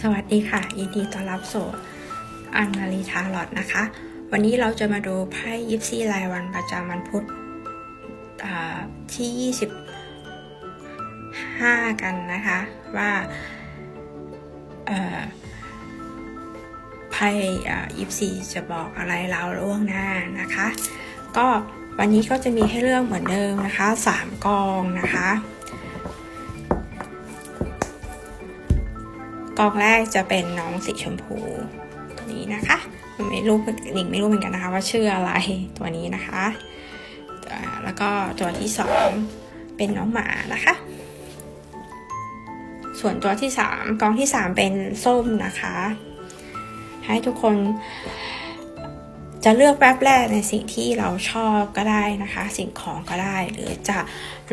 สวัสดีค่ะ ยินดีต้อนรับสู่อันนาริทาลอดนะคะ วันนี้เราจะมาดูไพ่ยิปซีรายวันประจำวันพุธอ่าที่ 25 กันนะคะ ว่าไพ่ยิปซีจะบอกอะไรเราล่วงหน้านะคะ ก็วันนี้ก็จะมีให้เลือกเหมือนเดิมนะคะ 3 กองนะคะ กองแรกจะเป็นน้องสีชมพูตัวนี้นะคะไม่รู้หนิงไม่รู้เหมือนกันนะคะว่าชื่ออะไรตัวนี้นะคะ แล้วก็ตัวที่สองเป็นน้องหมานะคะ ส่วนตัวที่สามกองที่สามเป็นส้มนะคะ ให้ทุกคนจะเลือกแวบแรกในสิ่งที่เราชอบก็ได้นะคะ สิ่งของก็ได้ หรือจะ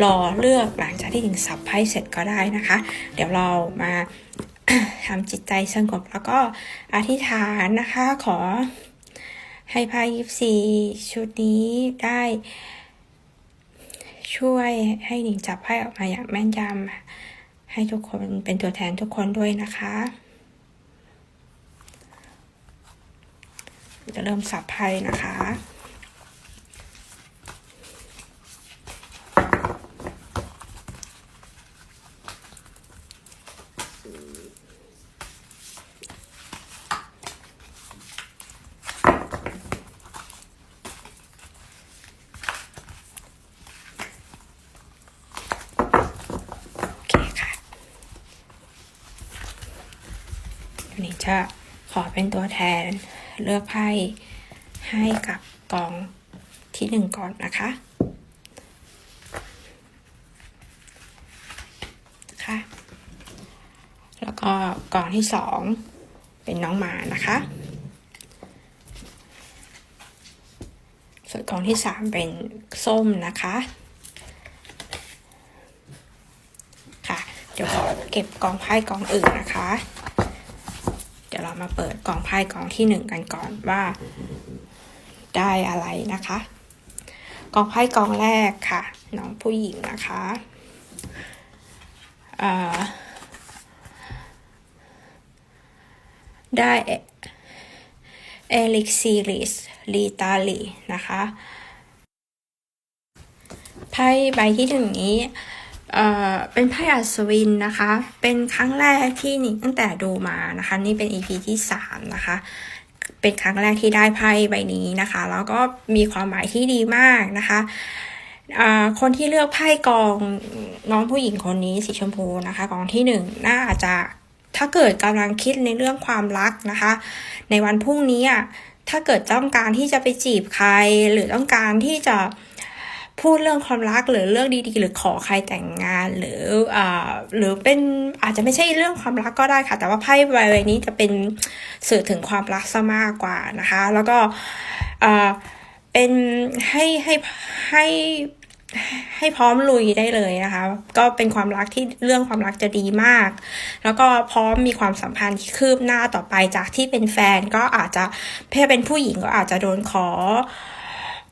รอเลือกหลังจากที่หนิงสับไพ่เสร็จก็ได้นะคะ เดี๋ยวเรามา ทำจิตใจสงบแล้วก็อธิษฐานนะคะ ขอให้พายิปซีชุดนี้ได้ ช่วยให้หนิงจับไพ่ออกมาอย่างแม่นยำให้ทุกคนเป็นตัวแทนทุกคนด้วยนะคะจะเริ่มสับไพ่นะคะ โอเคค่ะวันนี้ จะขอเป็นตัวแทนเลือกไพ่ให้กับกองที่หนึ่งก่อนนะคะ ค่ะ แล้วก็กองที่สองเป็นน้องหมานะคะ ส่วนกองที่สามเป็นส้มนะคะ ค่ะ เดี๋ยวขอเก็บกองไพ่กองอื่นนะคะ มาเปิดกองไพ่กองที่หนึ่งกันก่อนว่าได้อะไรนะคะ กองไพ่กองแรกค่ะ น้องผู้หญิงนะคะได้เอลิกซิลิสลีตาลีนะคะไพ่ใบที่หนึ่งนี้ เอ่อเป็นไพ่อัศวินนะคะ เป็นครั้งแรกที่นิงตั้งแต่ดูมานะคะ นี่เป็น EP ที่สามนะคะ เป็นครั้งแรกที่ได้ไพ่ใบนี้นะคะ แล้วก็มีความหมายที่ดีมากนะคะคนที่เลือกไพ่กองน้องผู้หญิงคนนี้สีชมพูนะคะกองที่หนึ่งน่าจะถ้าเกิดกำลังคิดในเรื่องความรักนะคะ ในวันพรุ่งนี้อะถ้าเกิดต้องการที่จะไปจีบใครหรือต้องการที่จะ พูดเรื่องความรักหรือเรื่องดีๆ หรือขอใครแต่งงาน หรืออ่าหรือเป็นอาจจะไม่ใช่เรื่องความรักก็ได้ค่ะ แต่ว่าไพ่ใบนี้จะเป็นสื่อถึงความรักซะมากกว่านะคะ แล้วก็อ่าเป็นให้ให้ให้ให้พร้อมลุยได้เลยนะคะ ก็เป็นความรักที่เรื่องความรักจะดีมาก แล้วก็พร้อมมีความสัมพันธ์ที่คืบหน้าต่อไปจากที่เป็นแฟนก็อาจจะถ้าเป็นผู้หญิงก็อาจจะโดนขอ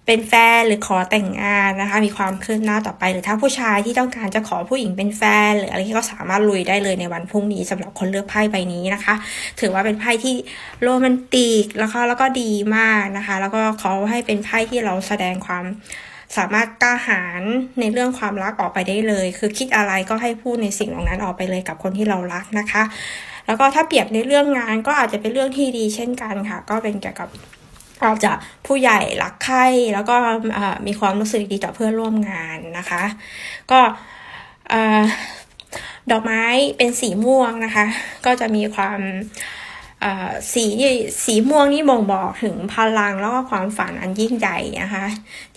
เป็นแฟนหรือขอแต่งงานนะคะ มีความคืบหน้าต่อไป หรือถ้าผู้ชายที่ต้องการจะขอผู้หญิงเป็นแฟน หรืออะไรที่ก็สามารถลุยได้เลยในวันพรุ่งนี้สำหรับคนเลือกไพ่ใบนี้นะคะ ถือว่าเป็นไพ่ที่โรแมนติกแล้วก็แล้วก็ดีมากนะคะ แล้วก็เขาให้เป็นไพ่ที่เราแสดงความสามารถกล้าหาญในเรื่องความรักออกไปได้เลย คือคิดอะไรก็ให้พูดในสิ่งเหล่านั้นออกไปเลยกับคนที่เรารักนะคะ แล้วก็ถ้าเปรียบในเรื่องงานก็อาจจะเป็นเรื่องที่ดีเช่นกันค่ะ ก็เป็นเกี่ยวกับ อาจะผู้ใหญ่รักใคร่แล้วก็มีความรู้สึกดีต่อเพื่อนร่วมงานนะคะ ก็ดอกไม้เป็นสีม่วงนะคะ ก็จะมีความสีสีม่วงนี่บ่งบอกถึงพลังแล้วก็ความฝันอันยิ่งใหญ่นะคะ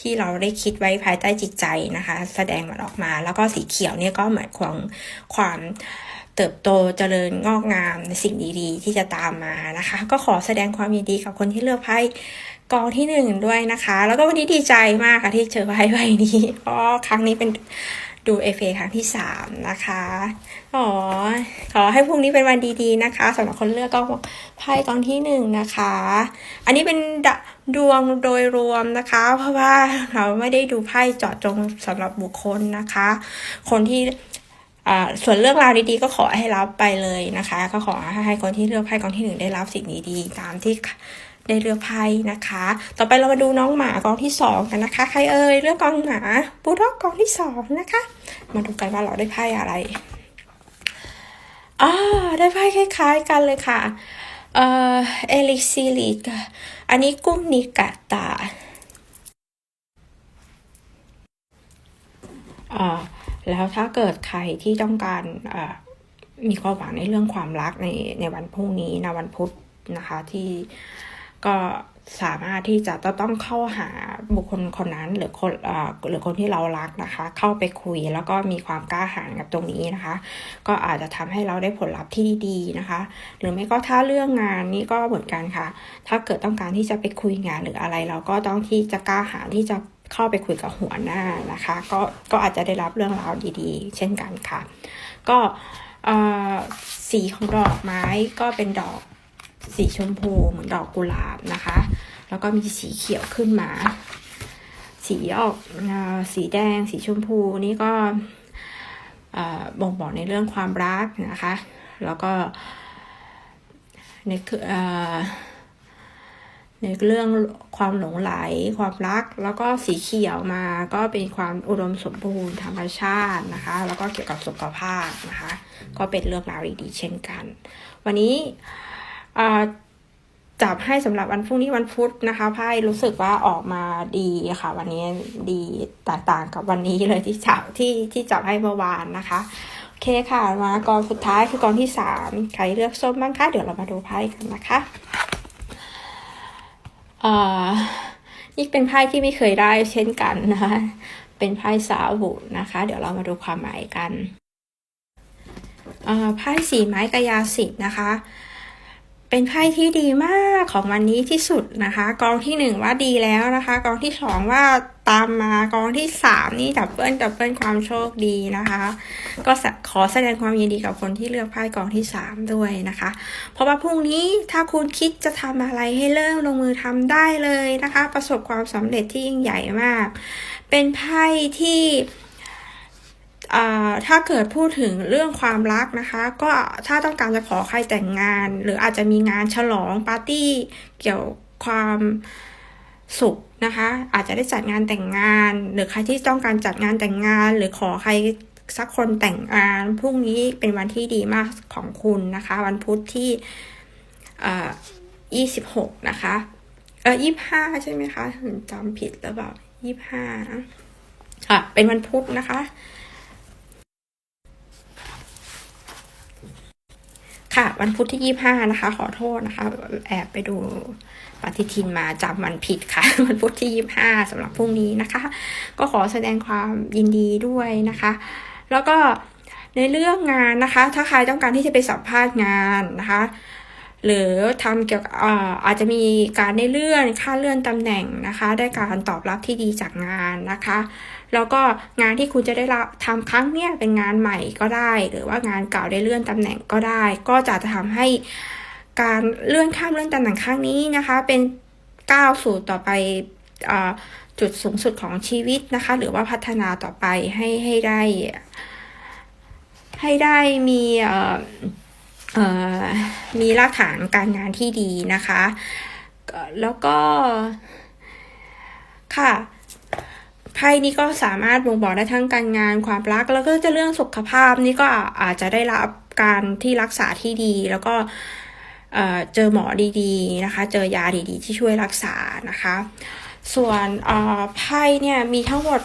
ที่เราได้คิดไว้ภายใต้จิตใจนะคะ แสดงมันออกมา แล้วก็สีเขียวเนี่ยก็หมายความความ เติบโตเจริญงอกงามในสิ่งดีๆ ที่จะตามมานะคะ ก็ขอแสดงความยินดีกับคนที่เลือกไพ่กองที่หนึ่งด้วยนะคะ แล้วก็วันนี้ดีใจมากค่ะที่เจอไพ่ใบนี้เพราะครั้งนี้เป็นดูเอฟเอครั้งที่สามนะคะอ๋อขอให้พรุ่งนี้เป็นวันดีๆนะคะสำหรับคนเลือกก็ไพ่กองที่หนึ่งนะคะ อันนี้เป็นดดวงโดยรวมนะคะ เพราะว่าเราไม่ได้ดูไพ่เจาะจงสำหรับบุคคลนะคะ คนที่ ส่วนเรื่องราวดีๆก็ขอให้รับไปเลยนะคะ ก็ขอให้คนที่เลือกไพ่กองที่หนึ่งได้รับสิ่งดีๆตามที่ได้เลือกไพ่นะคะ ต่อไปเรามาดูน้องหมากองที่สองกันนะคะ ใครเอ่ยเลือกกองหมาบูด็อกกองที่สองนะคะ มาดูกันว่าเราได้ไพ่อะไรอ่าได้ไพ่คล้ายๆกันเลยค่ะ เอ่อเอลิซิลิกอันนี้กุ้งนิกาตาอ่า แล้วถ้าเกิดใครที่ต้องการมีความหวังในเรื่องความรักในในวันพรุ่งนี้นะวันพุธนะคะที่ก็สามารถที่จะต้องเข้าหาบุคคลคนนั้นหรือคนอหรือคนที่เรารักนะคะ เข้าไปคุยแล้วก็มีความกล้าหาญกับตรงนี้นะคะ ก็อาจจะทำให้เราได้ผลลัพธ์ที่ดีนะคะ หรือไม่ก็ถ้าเรื่องงานนี่ก็เหมือนกันค่ะ ถ้าเกิดต้องการที่จะไปคุยงานหรืออะไร เราก็ต้องที่จะกล้าหาญที่จะ เข้าไปคุยกับหัวหน้านะคะ ก็ก็อาจจะได้รับเรื่องราวดีๆ เช่นกันค่ะ ก็สีของดอกไม้ก็เป็นดอกสีชมพูเหมือนดอกกุหลาบนะคะ แล้วก็มีสีเขียวขึ้นมา สีออกอสีแดง สีชมพูนี่ก็บ่งบอกในเรื่องความรักนะคะ แล้วก็ในคือ ในเรื่องความหลงไหล ความรัก แล้วก็สีเขียวมาก็เป็นความอุดมสมบูรณ์ธรรมชาตินะคะ แล้วก็เกี่ยวกับสุขภาพนะคะ ก็เป็นเรื่องราวดีๆเช่นกัน วันนี้จับให้สำหรับวันพรุ่งนี้วันพุธนะคะไพ่รู้สึกว่าออกมาดีค่ะ วันนี้ดีต่างๆกับวันนี้เลยที่จับที่ที่จับให้เมื่อวานนะคะโอเคค่ะมากองสุดท้ายคือกองที่สามใครเลือกส้มบ้างคะเดี๋ยวเรามาดูไพ่กันนะคะ นี่เป็นไพ่ที่ไม่เคยได้เช่นกันนะคะ เป็นไพ่สาวุนะคะ เดี๋ยวเรามาดูความหมายกันอ่าไพ่สีไม้กายาสิทธ์นะคะ เป็นไพ่ที่ดีมากของวันนี้ที่สุดนะคะ กองที่หนึ่งว่าดีแล้วนะคะ กองที่สองว่าตามมากองที่สามนี่ดับเบิลดับเบิลความโชคดีนะคะ ก็ขอแสดงความยินดีกับคนที่เลือกไพ่กองที่สามด้วยนะคะ เพราะว่าพรุ่งนี้ถ้าคุณคิดจะทำอะไรให้เริ่มลงมือทำได้เลยนะคะ ประสบความสำเร็จที่ยิ่งใหญ่มาก เป็นไพ่ที่ ถ้าเกิดพูดถึงเรื่องความรักนะคะ ก็ถ้าต้องการจะขอใครแต่งงาน หรืออาจจะมีงานฉลองปาร์ตี้เกี่ยวความสุขนะคะ อาจจะได้จัดงานแต่งงาน หรือใครที่ต้องการจัดงานแต่งงาน หรือขอใครสักคนแต่งงานพรุ่งนี้เป็นวันที่ดีมากของคุณนะคะ วันพุธที่ยี่สิบหกนะคะ เออยี่ห้าใช่ไหมคะจำผิดหรือเปล่ายี่ห้าค่ะเป็นวันพุธนะคะ ค่ะ วันพุธที่ยี่ห้านะคะ ขอโทษนะคะ แอบไปดูปฏิทินมาจำวันผิดค่ะ วันพุธที่ยี่ห้าสำหรับพรุ่งนี้นะคะ ก็ขอแสดงความยินดีด้วยนะคะ แล้วก็ในเรื่องงานนะคะ ถ้าใครต้องการที่จะไปสัมภาษณ์งานนะคะหรือทำเกี่ยวกับอาจจะมีการได้เลื่อนค่าเลื่อนตำแหน่งนะคะ ได้การตอบรับที่ดีจากงานนะคะ แล้วก็งานที่คุณจะได้รับทำครั้งเนี้ยเป็นงานใหม่ก็ได้ หรือว่างานเก่าได้เลื่อนตำแหน่งก็ได้ ก็จะทำให้การเลื่อนข้ามเลื่อนตำแหน่งครั้งนี้นะคะ เป็นก้าวสู่ต่อไปจุดสูงสุดของชีวิตนะคะ หรือว่าพัฒนาต่อไปให้ให้ได้ ให้ได้มีมีรากฐานการงานที่ดีนะคะ แล้วก็ค่ะ ไพ่นี้ก็สามารถบ่งบอกได้ทั้งการงานความรัก แล้วก็จะเรื่องสุขภาพนี่ก็อาจจะได้รับการที่รักษาที่ดี แล้วก็เจอหมอดีๆนะคะ เจอยาดีๆ ที่ช่วยรักษานะคะ ส่วนไพ่เนี่ยมีทั้งหมด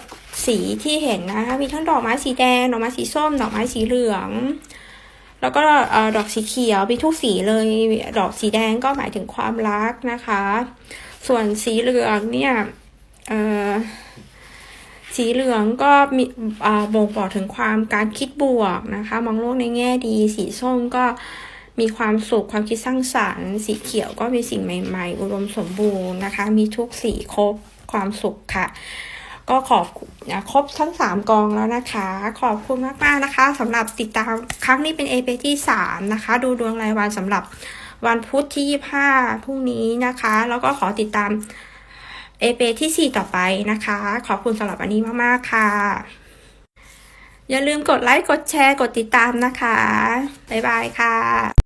สีที่เห็นนะคะ มีทั้งดอกไม้สีแดง ดอกไม้สีส้ม ดอกไม้สีเหลืองแล้วก็ดอกสีเขียวมีทุกสีเลย ดอกสีแดงก็หมายถึงความรักนะคะ ส่วนสีเหลืองเนี่ย สีเหลืองก็มีบ่งบอกถึงความการคิดบวกนะคะ มองโลกในแง่ดี สีส้มก็มีความสุขความคิดสร้างสรรค์ สีเขียวก็มีสิ่งใหม่ ๆ อุดมสมบูรณ์นะคะ มีทุกสีครบความสุขค่ะ ก็ขอบครบทั้งสามกองแล้วนะคะ ขอบคุณมากๆนะคะสำหรับติดตามครั้งนี้เป็นเอเปที่สามนะคะ ดูดวงรายวันสำหรับวันพุธที่ยี่ห้าพรุ่งนี้นะคะ แล้วก็ขอติดตาม เอเปที่ 4 ต่อไปนะคะ ขอบคุณสำหรับวันนี้มากๆค่ะ อย่าลืมกดไลค์ กดแชร์ กดติดตามนะคะ บ๊ายบายค่ะ